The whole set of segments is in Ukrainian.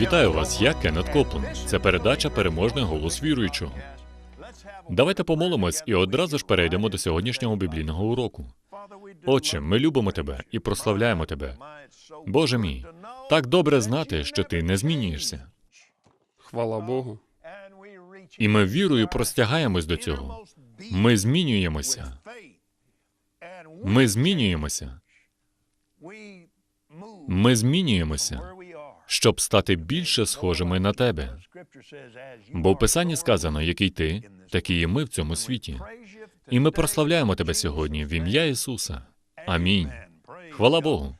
Вітаю вас, я Кеннет Коплен. Це передача Переможний голос віруючого. Давайте помолимось і одразу ж перейдемо до сьогоднішнього біблійного уроку. Отче, ми любимо тебе і прославляємо тебе. Боже мій, так добре знати, що ти не змінюєшся. Хвала Богу. І ми вірою простягаємось до цього. Ми змінюємося. Ми змінюємося. Ми змінюємося, щоб стати більше схожими на тебе. Бо в Писанні сказано, який ти, такі і ми в цьому світі. І ми прославляємо тебе сьогодні в ім'я Ісуса. Амінь. Хвала Богу.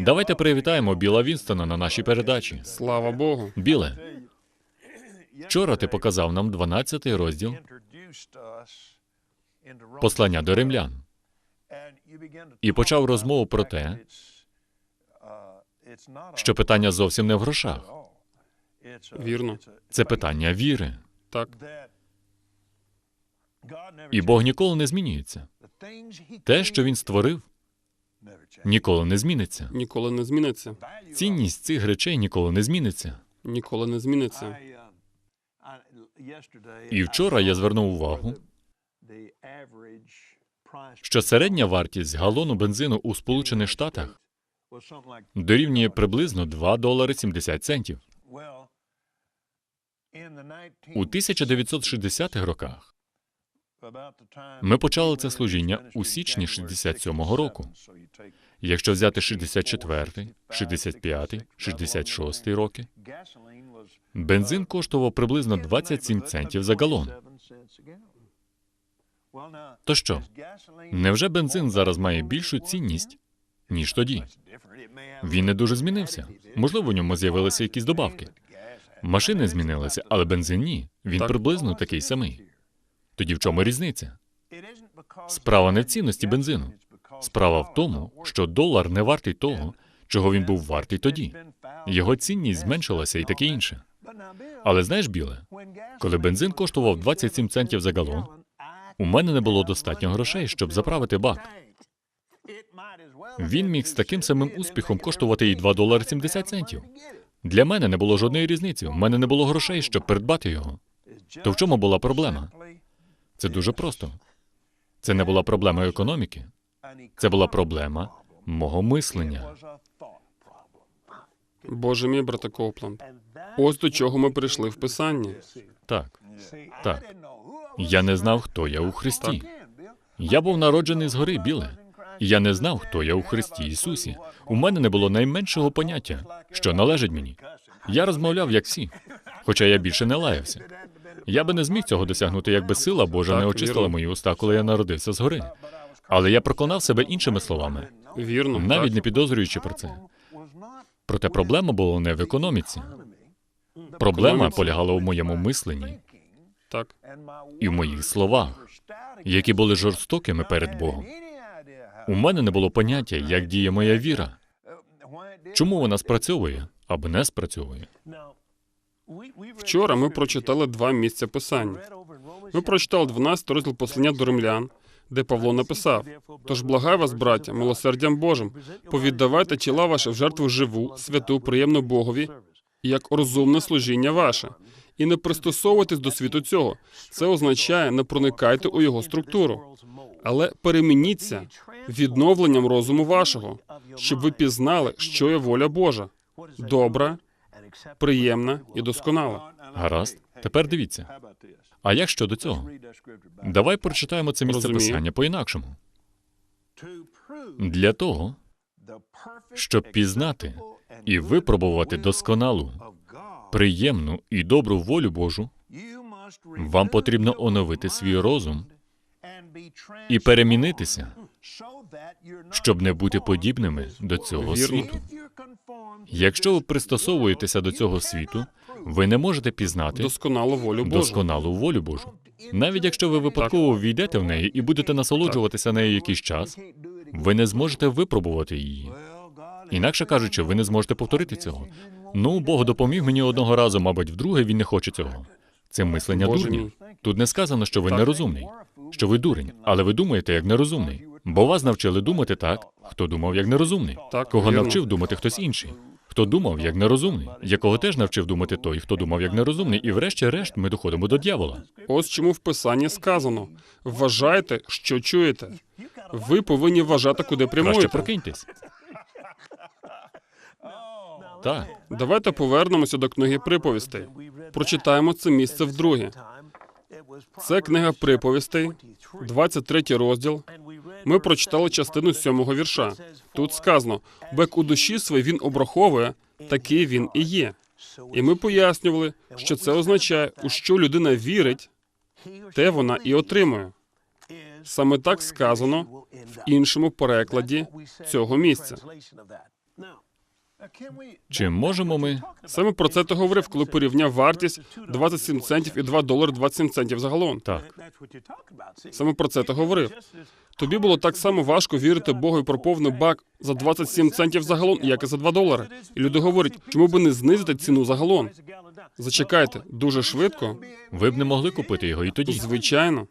Давайте привітаємо Біла Вінстона на нашій передачі. Слава Богу. Біле, вчора ти показав нам 12 розділ послання до римлян і почав розмову про те, що питання зовсім не в грошах. Вірно. Це питання віри. Так. І Бог ніколи не змінюється. Те, що він створив, ніколи не зміниться. Ніколи не зміниться. Цінність цих речей ніколи не зміниться. Ніколи не зміниться. І вчора я звернув увагу, що середня вартість галону бензину у Сполучених Штатах дорівнює приблизно 2 долари 70 центів. У 1960-х роках ми почали це служіння у січні 67-го року. Якщо взяти 64-й, 65-й, 66-й роки, бензин коштував приблизно 27 центів за галон. То що, невже бензин зараз має більшу цінність, ніж тоді? Він не дуже змінився. Можливо, в ньому з'явилися якісь добавки. Машини змінилися, але бензин ні. Він Так. приблизно такий самий. Тоді в чому різниця? Справа не в цінності бензину. Справа в тому, що долар не вартий того, чого він був вартий тоді. Його цінність зменшилася і таке інше. Але знаєш, біле, коли бензин коштував 27 центів за галон, у мене не було достатньо грошей, щоб заправити бак. Він міг з таким самим успіхом коштувати і 2 долари 70 центів. Для мене не було жодної різниці. У мене не було грошей, щоб придбати його. То в чому була проблема? Це дуже просто. Це не була проблема економіки. Це була проблема мого мислення. Боже мій, брате Копланд. Ось до чого ми прийшли в Писанні. Так, так. Я не знав, хто я у Христі. Я був народжений згори, біле. Я не знав, хто я у Христі Ісусі. У мене не було найменшого поняття, що належить мені. Я розмовляв як всі, хоча я більше не лаявся. Я би не зміг цього досягнути, якби сила Божа не очистила мої уста, коли я народився згори. Але я проклинав себе іншими словами, Вірно. навіть не підозрюючи про це. Проте проблема була не в економіці. Проблема полягала у моєму мисленні Так. і в моїх словах, які були жорстокими перед Богом. У мене не було поняття, як діє моя віра, чому вона спрацьовує або не спрацьовує. Вчора ми прочитали два місця Писання. Ми прочитали 12 розділ послання до римлян, де Павло написав: Тож благаю вас, браття, милосердям Божим, повіддавайте тіла ваші в жертву живу, святу, приємну Богові, як розумне служіння ваше, і не пристосовуйтесь до світу цього. Це означає, не проникайте у його структуру, але перемініться відновленням розуму вашого, щоб ви пізнали, що є воля Божа, добра, приємна і досконала. Гаразд, тепер дивіться. А як щодо цього? Давай прочитаємо це місце Розумію. писання по-інакшому. Для того, щоб пізнати і випробувати досконалу, приємну і добру волю Божу, вам потрібно оновити свій розум і перемінитися, щоб не бути подібними до цього світу. Якщо ви пристосовуєтеся до цього світу, ви не можете пізнати Досконалу волю Божу. досконалу волю Божу. Навіть якщо ви випадково війдете в неї і будете насолоджуватися нею якийсь час, ви не зможете випробувати її. Інакше кажучи, ви не зможете повторити цього. Ну, Бог допоміг мені одного разу, мабуть, вдруге він не хоче цього. Це мислення дурня. Тут не сказано, що ви Так. нерозумний, що ви дурень, але ви думаєте як нерозумний. Бо вас навчили думати так, хто думав як нерозумний. Так, Кого вірно. навчив думати хтось інший. хто думав як нерозумний, якого теж навчив думати той, хто думав як нерозумний, і врешті-решт ми доходимо до дьявола. Ось чому в писанні сказано: вважайте, що чуєте. Ви повинні вважати, куди Краще прямуєте. прокиньтесь. Так, Давайте повернемося до книги приповістей. Прочитаємо це місце вдруге. Це книга приповістей, 23 розділ. Ми прочитали частину сьомого вірша. Тут сказано: бек у душі своїй він обраховує, такий він і є. І ми пояснювали, що це означає, у що людина вірить, те вона і отримує. Саме так сказано в іншому перекладі цього місця. Чи можемо ми Саме про це ти говорив, коли порівняв вартість 27 центів і 2 долари 27 центів за галон. так? Саме про це ти говорив. Тобі було так само важко вірити Богу і про повний бак за 27 центів за галон, як і за 2 долари. І люди говорять, чому би не знизити ціну за галон? Зачекайте, дуже швидко. Ви б не могли купити його і тоді, Звичайно,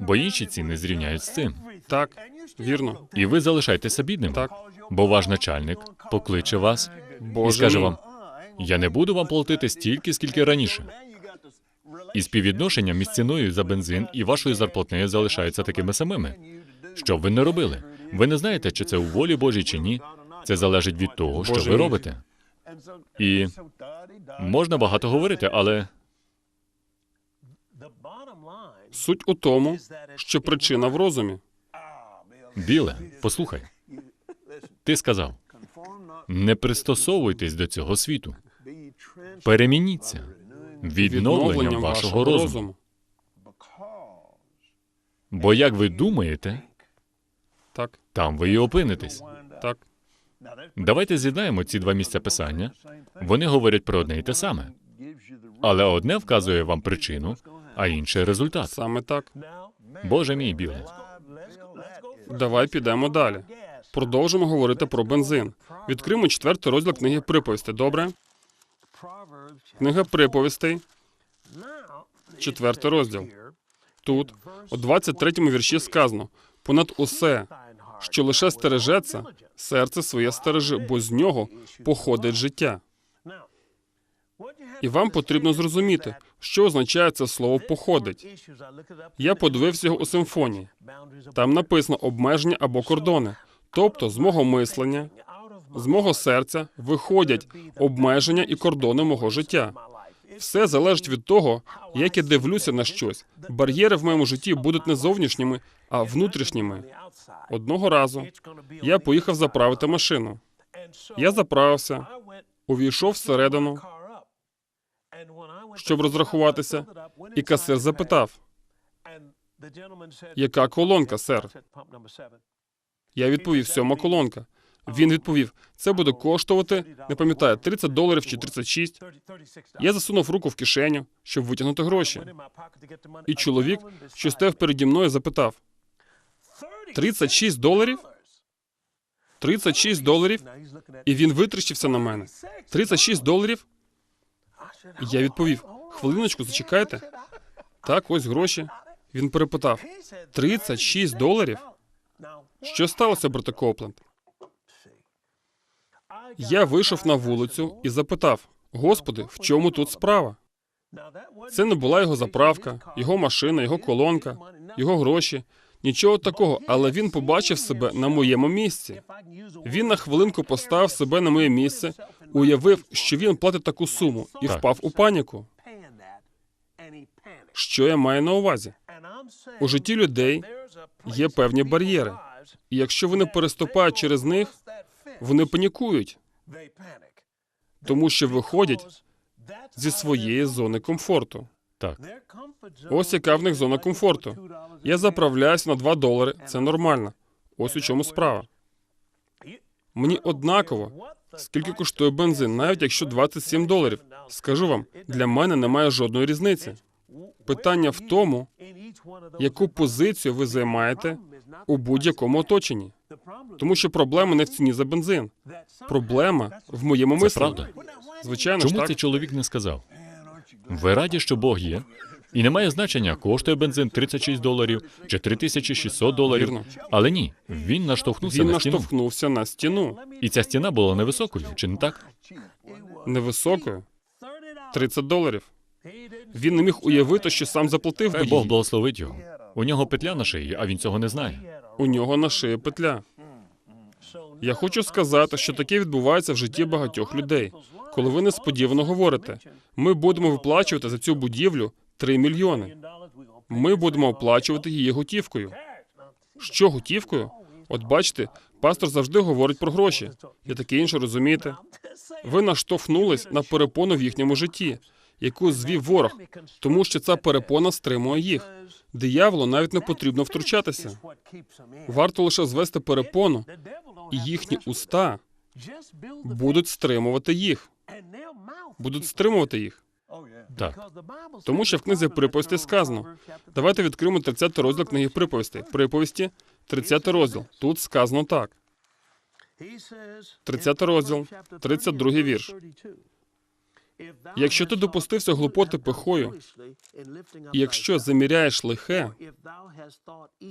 бо інші ціни зрівняють з цим. так, вірно. І ви залишаєтеся бідним, Так. Бо ваш начальник покличе вас і скаже мій. вам: я не буду вам платити стільки, скільки раніше. І співвідношення між ціною за бензин і вашою зарплатнею залишаються такими самими. Що б ви не робили? Ви не знаєте, чи це у волі Божій чи ні. Це залежить від того, що Боже ви мій. робите. І можна багато говорити, але Суть у тому, що причина в розумі. біле, послухай, ти сказав: не пристосовуйтесь до цього світу, перемініться відновленням вашого розуму. Бо як ви думаєте, Так, там ви і опинитесь. так. Давайте з'єднаємо ці два місця писання. Вони говорять про одне і те саме, але одне вказує вам причину, а інше результат. Саме так. Боже мій білий. Давай підемо далі. Продовжимо говорити про бензин. Відкриємо четвертий розділ книги приповістей. Добре? Книга приповістей, четвертий розділ. Тут, у 23-му вірші сказано: понад усе, що лише стережеться, серце своє стережи, бо з нього походить життя. І вам потрібно зрозуміти, що означає це слово походить. Я подивився його у симфонії. Там написано обмеження або кордони. Тобто, з мого мислення, з мого серця виходять обмеження і кордони мого життя. Все залежить від того, як я дивлюся на щось. Бар'єри в моєму житті будуть не зовнішніми, а внутрішніми. Одного разу я поїхав заправити машину. Я заправився, увійшов всередину, щоб розрахуватися, і касир запитав, яка колонка, сер? Я відповів, сьома колонка. Він відповів, це буде коштувати, не пам'ятаю, 30 доларів чи 36. Я засунув руку в кишеню, щоб витягнути гроші. І чоловік, що стояв переді мною, запитав: 36 доларів? 36 доларів? І він витріщився на мене. 36 доларів? Я відповів: хвилиночку, зачекайте. Так, ось гроші. Він перепитав: 36 доларів? Що сталося, брате Копленд? Я вийшов на вулицю і запитав: Господи, в чому тут справа? Це не була його заправка, його машина, його колонка, його гроші. Нічого такого, але він побачив себе на моєму місці. Він на хвилинку поставив себе на моє місце, уявив, що він платить таку суму, і Так. впав у паніку. Що я маю на увазі? У житті людей є певні бар'єри, і якщо вони переступають через них, вони панікують, тому що виходять зі своєї зони комфорту. Так, Ось яка в них зона комфорту. Я заправляюся на 2 долари. Це нормально. Ось у чому справа. Мені однаково, скільки коштує бензин, навіть якщо 27 доларів. Скажу вам, для мене немає жодної різниці. Питання в тому, яку позицію ви займаєте у будь-якому оточенні. Тому що проблема не в ціні за бензин. Проблема в моєму це мисленні. правда. Звичайно ж Чому так. цей чоловік не сказав? Ви раді, що Бог є, І не має значення, коштує бензин 36 доларів чи 3600 доларів. Вірно. Але ні, він наштовхнувся Він на стіну. наштовхнувся на стіну І ця стіна була невисокою, чи не так? невисокою 30 доларів. Він не міг уявити, що сам заплатив Хай Бог благословить його. У нього петля на шиї, а він цього не знає. У нього на шиї петля. Я хочу сказати, що таке відбувається в житті багатьох людей. Коли ви несподівано говорите, ми будемо виплачувати за цю будівлю 3 мільйони. Ми будемо оплачувати її готівкою. Що готівкою? От бачите, пастор завжди говорить про гроші. І таке інше, розумієте? Ви наштовхнулись на перепону в їхньому житті, яку звів ворог, тому що ця перепона стримує їх. Дияволу навіть не потрібно втручатися. Варто лише звести перепону, і їхні уста будуть стримувати їх. Будуть стримувати їх. Так. Тому що в книзі приповісті сказано. Давайте відкриємо 30 розділ книги приповісті. Приповісті, 30 розділ. Тут сказано так. 30 розділ, 32 вірш. Якщо ти допустився глупоти пихою, і якщо заміряєш лихе,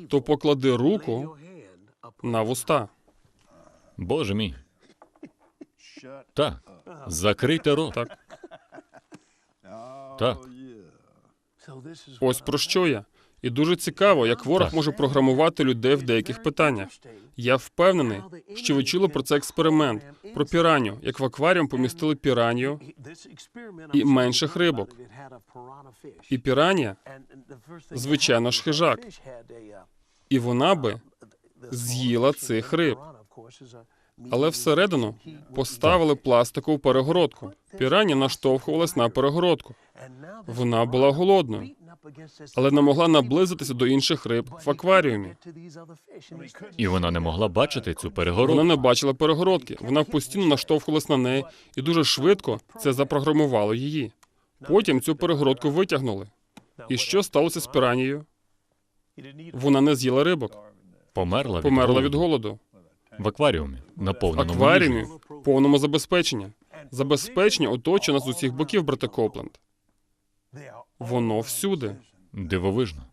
то поклади руку на вуста. Боже мій. Так. Закрийте рот. Так, Так. ось про що я. І дуже цікаво, як ворог Так. може програмувати людей в деяких питаннях. Я впевнений, що ви чули про цей експеримент, про піраню, як в акваріум помістили піранію, і менших рибок. і піранія, звичайно ж хижак. і вона би з'їла цих риб. Але всередину поставили пластикову перегородку. Піраня наштовхувалась на перегородку. Вона була голодною, але не могла наблизитися до інших риб в акваріумі. І вона не могла бачити цю перегородку. Вона не бачила перегородки. Вона постійно наштовхувалась на неї, і дуже швидко це запрограмувало її. Потім цю перегородку витягнули. І що сталося з піранією? Вона не з'їла рибок, Померла від померла від голоду. в акваріумі, В наповненому акваріумі повному забезпечення. Забезпечення оточує нас з усіх боків, брате Копленд. Воно всюди. Дивовижно.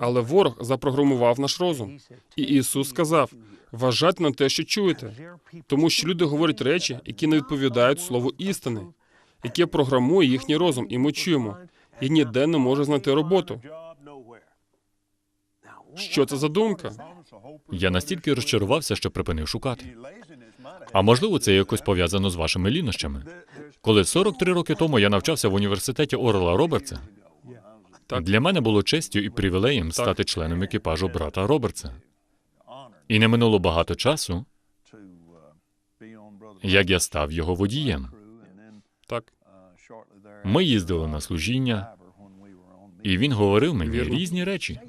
Але ворог запрограмував наш розум. І Ісус сказав: вважайте на те, що чуєте, тому що люди говорять речі, які не відповідають слову істини, яке програмує їхній розум, і ми чуємо. І ніде не може знайти роботу. Що це за думка? Я настільки розчарувався, що припинив шукати. А можливо, це якось пов'язано з вашими лінощами. Коли 43 роки тому я навчався в університеті Орла Робертса, Так. для мене було честю і привілеєм стати членом екіпажу брата Робертса. І не минуло багато часу, як я став його водієм. Так, Ми їздили на служіння, і він говорив мені різні речі.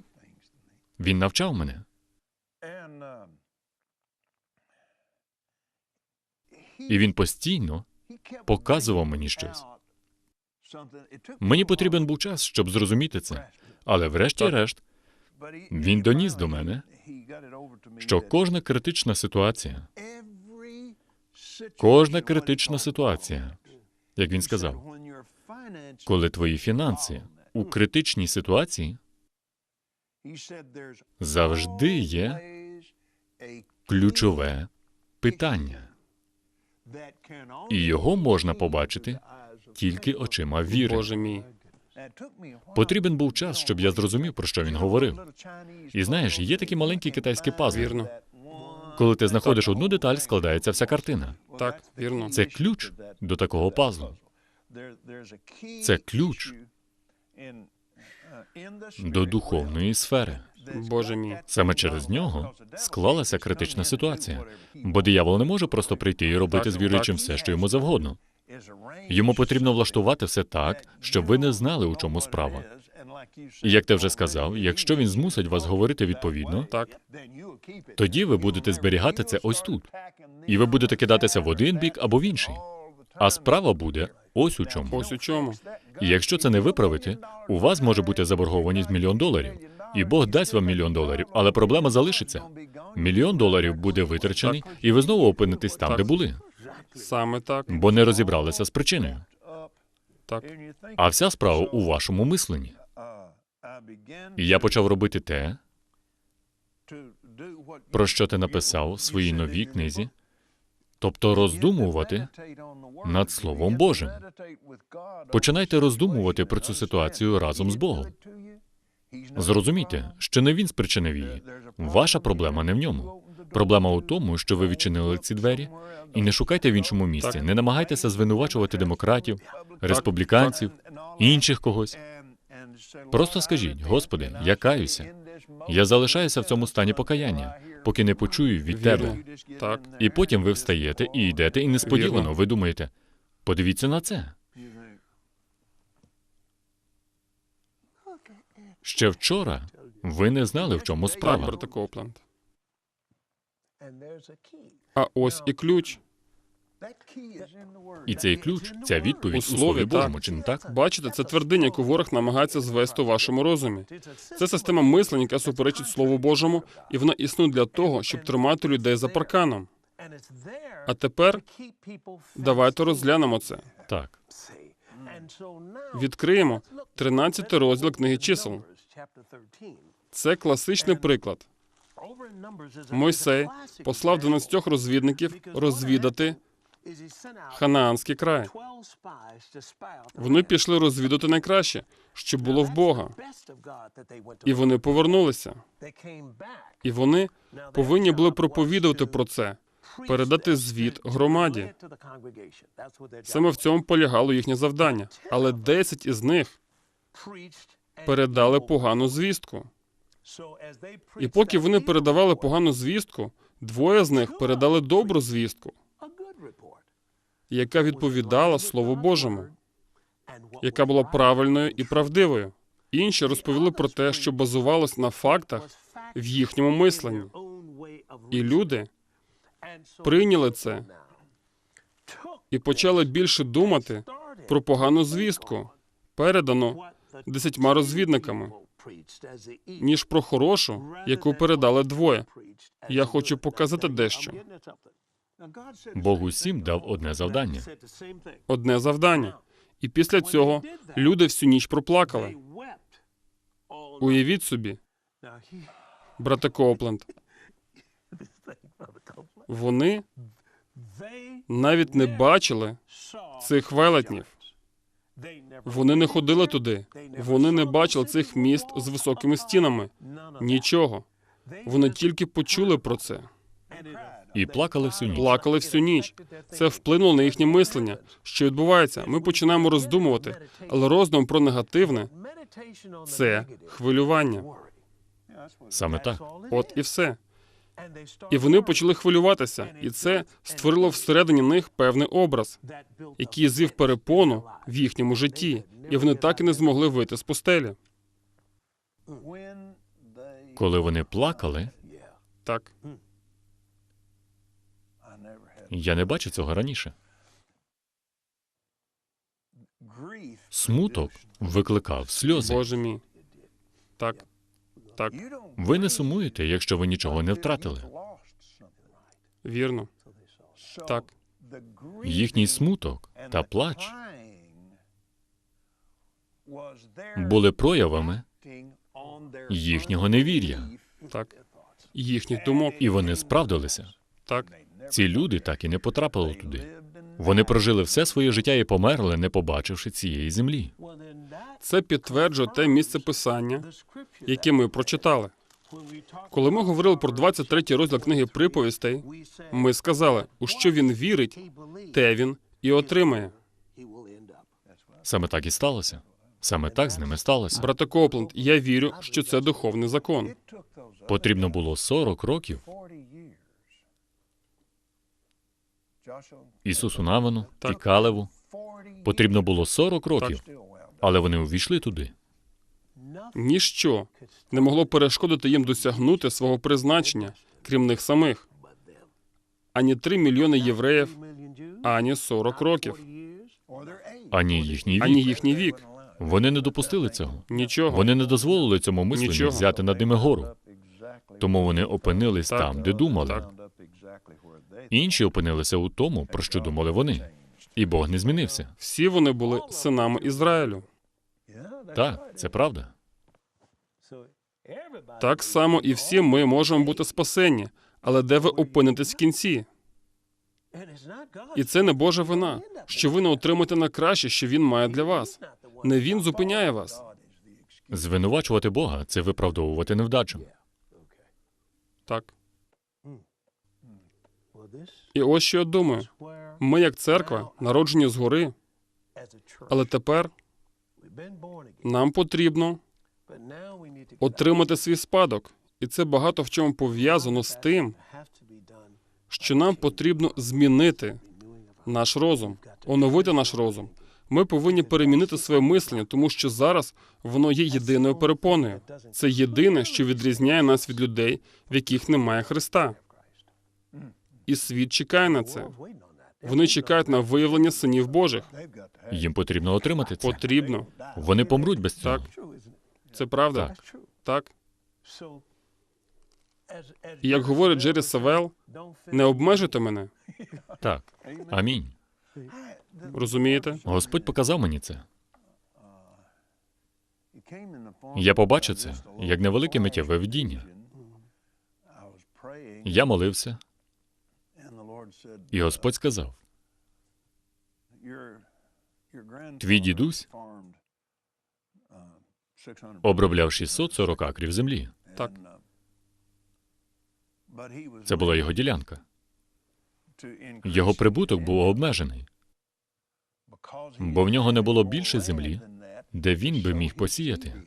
Він навчав мене. І він постійно показував мені щось. Мені потрібен був час, щоб зрозуміти це. Але врешті-решт, він доніс до мене, що кожна критична ситуація, кожна критична ситуація, як він сказав, коли твої фінанси у критичній ситуації, завжди є ключове питання, і його можна побачити тільки очима віри. Боже мій. Потрібен був час, щоб я зрозумів, про що він говорив. І знаєш, є такі маленькі китайські пазли. Вірно. Коли ти знаходиш одну деталь, складається вся картина. Так, вірно. Це ключ до такого пазлу. Це ключ до духовної сфери. Боже мій. Саме через нього склалася критична ситуація, бо диявол не може просто прийти і робити з віруючим все, що йому завгодно. Йому потрібно влаштувати все так, щоб ви не знали, у чому справа. І як ти вже сказав, якщо він змусить вас говорити відповідно, Так, тоді ви будете зберігати це ось тут, і ви будете кидатися в один бік або в інший. А справа буде ось у чому. ось у чому. І якщо це не виправити, у вас може бути заборгованість мільйон доларів, і Бог дасть вам мільйон доларів, але проблема залишиться. Мільйон доларів буде витрачений, і ви знову опинитесь там, Так. де були, Саме так. бо не розібралися з причиною. Так. А вся справа у вашому мисленні. І я почав робити те, про що ти написав в своїй новій книзі, тобто роздумувати над Словом Божим. Починайте роздумувати про цю ситуацію разом з Богом. Зрозумійте, що не він спричинив її. Ваша проблема не в ньому. Проблема у тому, що ви відчинили ці двері, і не шукайте в іншому місці. Так. Не намагайтеся звинувачувати демократів, республіканців, інших когось. Просто скажіть, Господи, я каюся. Я залишаюся в цьому стані покаяння, поки не почую від тебе. Так. І потім ви встаєте і йдете, і несподівано ви думаєте, подивіться на це. Ще вчора ви не знали, в чому справа. А ось і ключ. І цей ключ, ця відповідь У слові. Божому, чи не так? Бачите, це твердиня, яку ворог намагається звести у вашому розумі. Це система мислення, яка суперечить Слову Божому, і вона існує для того, щоб тримати людей за парканом. А тепер давайте розглянемо це. Так. Відкриємо 13 розділ книги чисел. Це класичний приклад. Мойсей послав 12 розвідників розвідати Ханаанський край. Вони пішли розвідати найкраще, що було в Бога. І вони повернулися. І вони повинні були проповідувати про це, передати звіт громаді. Саме в цьому полягало їхнє завдання. Але 10 із них передали погану звістку. І поки вони передавали погану звістку, двоє з них передали добру звістку, яка відповідала Слову Божому, яка була правильною і правдивою. Інші розповіли про те, що базувалось на фактах в їхньому мисленні. І люди прийняли це і почали більше думати про погану звістку, передану десятьма розвідниками, ніж про хорошу, яку передали двоє. Я хочу показати дещо. Бог усім дав одне завдання. Одне завдання. І після цього люди всю ніч проплакали. Уявіть собі, брате Копленд, вони навіть не бачили цих велетнів. Вони не ходили туди. Вони не бачили цих міст з високими стінами. Нічого. Вони тільки почули про це. І плакали всю ніч. Плакали всю ніч. Це вплинуло на їхнє мислення. Що відбувається? Ми починаємо роздумувати, але роздум про негативне це хвилювання. Саме так. От і все. І вони почали хвилюватися, і це створило всередині них певний образ, який звів перепону в їхньому житті, і вони так і не змогли вийти з пустелі. Коли вони плакали, Так, я не бачив цього раніше. Смуток викликав сльози. Боже мій. Так, так, Ви не сумуєте, якщо ви нічого не втратили. вірно. Так. Їхній смуток та плач були проявами їхнього невір'я, Так. Їхніх думок. і вони справдилися. Так, Ці люди так і не потрапили туди. Вони прожили все своє життя і померли, не побачивши цієї землі. це підтверджує те місце писання, яке ми прочитали. Коли ми говорили про 23 розділ книги приповістей, ми сказали, у що він вірить, те він і отримає. Саме так і сталося. Саме так з ними сталося. Брате Копленд, я вірю, що це духовний закон. Потрібно було 40 років Ісусу Навину і Калеву. Потрібно було 40 років, але вони увійшли туди. Ніщо не могло перешкодити їм досягнути свого призначення, крім них самих. Ані 3 мільйони євреїв, ані 40 років, Ані їхній ані вік. їхній вік. Вони не допустили цього. Нічого. Вони не дозволили цьому мисленню Нічого. взяти над ними гору. Тому вони опинились Так. там, де думали. Так. Інші опинилися у тому, про що думали вони. І Бог не змінився. Всі вони були синами Ізраїлю. Так, це правда. Так само і всі ми можемо бути спасені. Але де ви опинитесь в кінці? І це не Божа вина, що ви не отримаєте на краще, що він має для вас. Не він зупиняє вас. Звинувачувати Бога це виправдовувати невдачу. Так. І ось що я думаю. Ми, як церква, народжені згори, але тепер нам потрібно отримати свій спадок. І це багато в чому пов'язано з тим, що нам потрібно змінити наш розум, оновити наш розум. Ми повинні перемінити своє мислення, тому що зараз воно є єдиною перепоною. Це єдине, що відрізняє нас від людей, в яких немає Христа. І світ чекає на це. Вони чекають на виявлення синів Божих. Їм потрібно отримати це. Потрібно. Вони помруть без цього. Так. Це правда. Так. Так. І як говорить Джері Савел, не обмежуйте мене. Так. Амінь. Розумієте? Господь показав мені це. Я побачив це як невелике миттєве видіння. Я молився, і Господь сказав: Твій дідусь обробляв 640 акрів землі. Так. Це була його ділянка. Його прибуток був обмежений, бо в нього не було більше землі, де він би міг посіяти.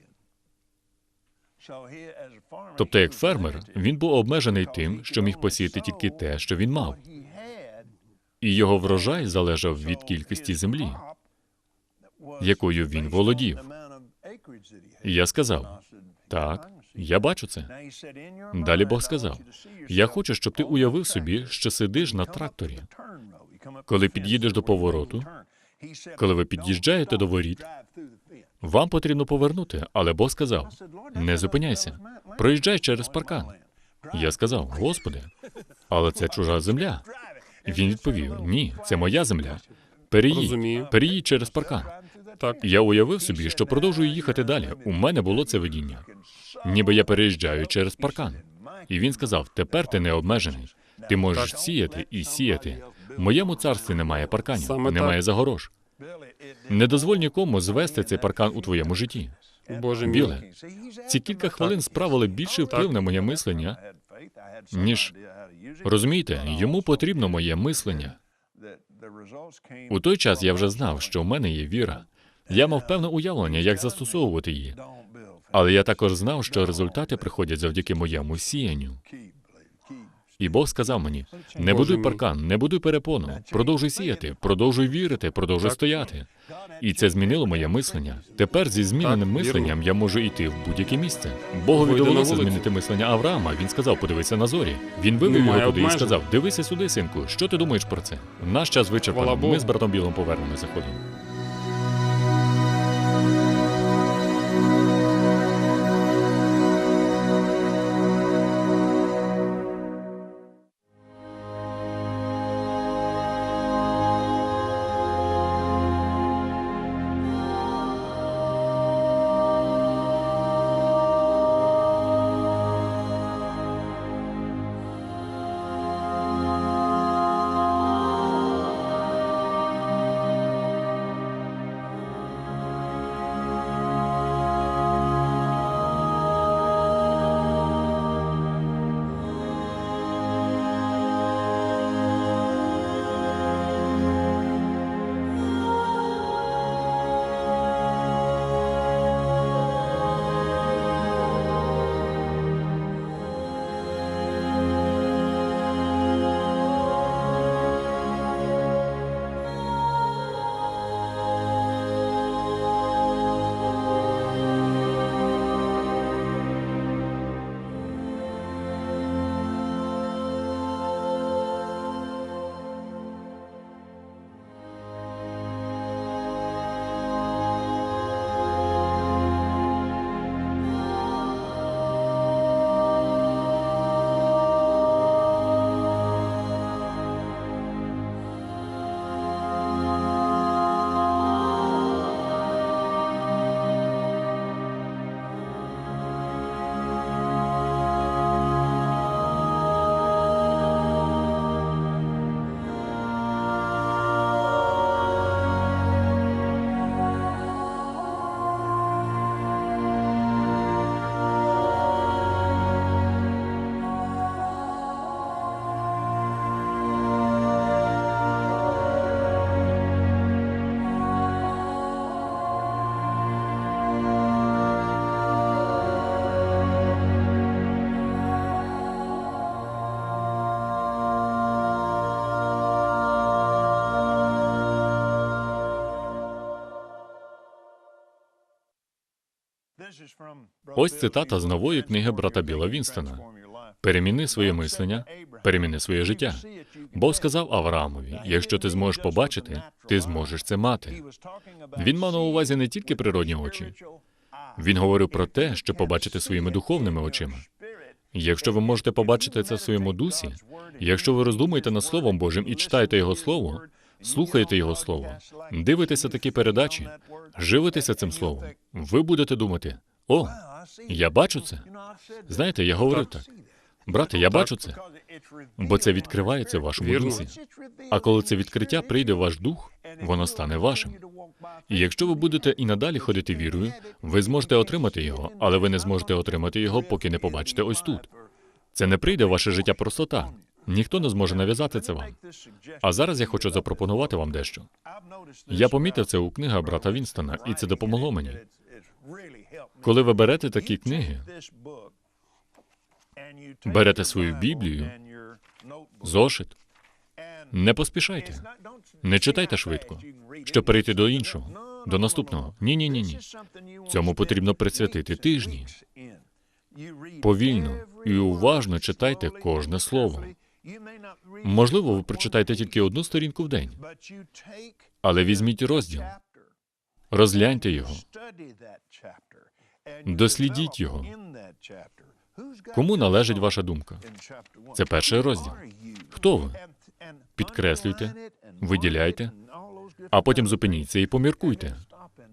Тобто, як фермер, він був обмежений тим, що міг посіяти тільки те, що він мав, і його врожай залежав від кількості землі. якою він володів. І я сказав: так, я бачу це. Далі Бог сказав: Я хочу, щоб ти уявив собі, що сидиш на тракторі. Коли під'їдеш до повороту, коли ви під'їжджаєте до воріт, вам потрібно повернути, але Бог сказав: не зупиняйся, проїжджай через паркан. Я сказав: Господи, але це чужа земля. Він відповів: Ні, це моя земля. Переїдь, Розумію. переїдь через паркан. Так. Я уявив собі, що продовжую їхати далі. У мене було це видіння. Ніби я переїжджаю через паркан. І він сказав: тепер ти не обмежений. Ти можеш сіяти і сіяти. В моєму царстві немає парканів, Саме немає так. загорож. Не дозволь нікому звести цей паркан у твоєму житті. Боже мій. Біле. Ці кілька хвилин справили більший вплив на моє мислення, ніж розумієте, йому потрібно моє мислення. У той час я вже знав, що в мене є віра. Я мав певне уявлення, як застосовувати її. Але я також знав, що результати приходять завдяки моєму сіянню. І Бог сказав мені: не будуй паркан, не будуй перепону, продовжуй сіяти, продовжуй вірити, продовжуй стояти. І це змінило моє мислення. Тепер зі зміненим мисленням я можу йти в будь-яке місце. Богові довелося змінити мислення Авраама. Він сказав: подивися на зорі. Він вивів його туди і сказав: Дивися сюди, синку. Що ти думаєш про це? Наш час вичерпано. Ми з братом Білом повернемося ходимо. Ось цитата з нової книги брата Біла Вінстона. Переміни своє мислення, переміни своє життя. Бог сказав Авраамові: якщо ти зможеш побачити, ти зможеш це мати. Він мав на увазі не тільки природні очі. Він говорив про те, що побачити своїми духовними очима. Якщо ви можете побачити це в своєму дусі, якщо ви роздумуєте над Словом Божим і читаєте Його Слово, слухаєте Його Слово, дивитеся такі передачі, живитеся цим словом, ви будете думати: о, я бачу це. Знаєте, я говорив так. Брате, я бачу це, бо це відкривається в вашому дусі. А коли це відкриття прийде в ваш дух, воно стане вашим. І якщо ви будете і надалі ходити вірою, ви зможете отримати його, але ви не зможете отримати його, поки не побачите ось тут. Це не прийде в ваше життя просто так. Ніхто не зможе нав'язати це вам. А зараз я хочу запропонувати вам дещо. Я помітив це у книгах брата Вінстона, і це допомогло мені. Коли ви берете такі книги, берете свою Біблію, зошит, не поспішайте, не читайте швидко, щоб перейти до іншого, до наступного. Ні, ні, ні, ні. Цьому потрібно присвятити тижні. Повільно і уважно читайте кожне слово. Можливо, ви прочитаєте тільки одну сторінку в день, але візьміть розділ, розгляньте його, дослідіть його. Кому належить ваша думка? Це перший розділ. Хто ви? Підкреслюйте, виділяйте, а потім зупиніться і поміркуйте.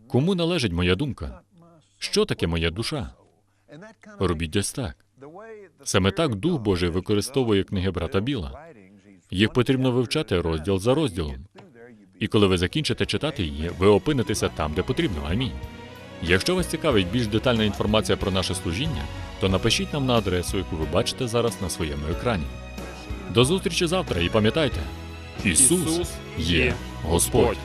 Кому належить моя думка? Що таке моя душа? Робіть ось так. Саме так Дух Божий використовує книги брата Біла. Їх потрібно вивчати розділ за розділом. І коли ви закінчите читати її, ви опинитеся там, де потрібно. Амінь. Якщо вас цікавить більш детальна інформація про наше служіння, то напишіть нам на адресу, яку ви бачите зараз на своєму екрані. До зустрічі завтра і пам'ятайте, Ісус є Господь.